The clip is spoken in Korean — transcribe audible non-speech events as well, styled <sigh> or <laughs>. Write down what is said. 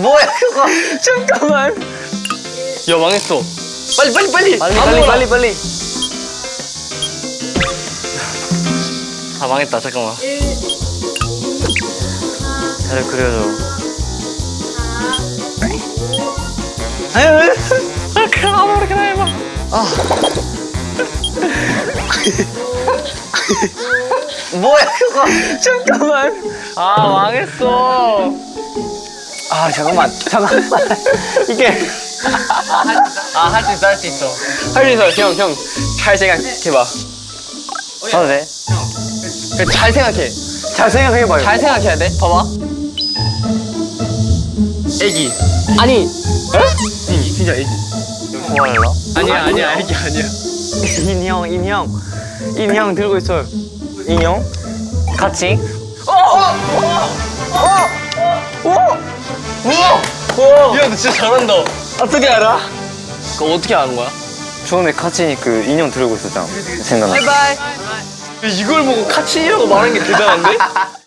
뭐야 이거? 잠깐만. 야 망했어. 빨리 빨리 빨리. 빨리 빨리 빨리 빨리. 아 망했다. 잠깐만. 잘 그려줘. 아유. 아 그럼 아무렇게나 해봐. <laughs> 뭐야 이거? <laughs> 잠깐만. 아 망했어. 아 잠깐만 잠깐만. 이게 아 할 수 있어 할 수 있어. 할 수 있어 형 형. 잘 생각해봐. 봐도 돼? 그래, 잘 생각해. 잘 생각해봐요. 잘 생각해야 돼. 봐봐. 애기. 아니. 애기 진짜 애기. 좋아할라? 아니야 아니야 애기 아니야. 인형 인형 인형 들고 있어요. 인형? 같이? 우와. 야, 너 진짜 잘한다. 어떻게 알아? 그거 어떻게 아는 거야? 처음에 같이 그 인형 들고 있었잖아. 생각나. 바이바이. 이걸 보고 카친이라고 말하는 게 대단한데? <laughs>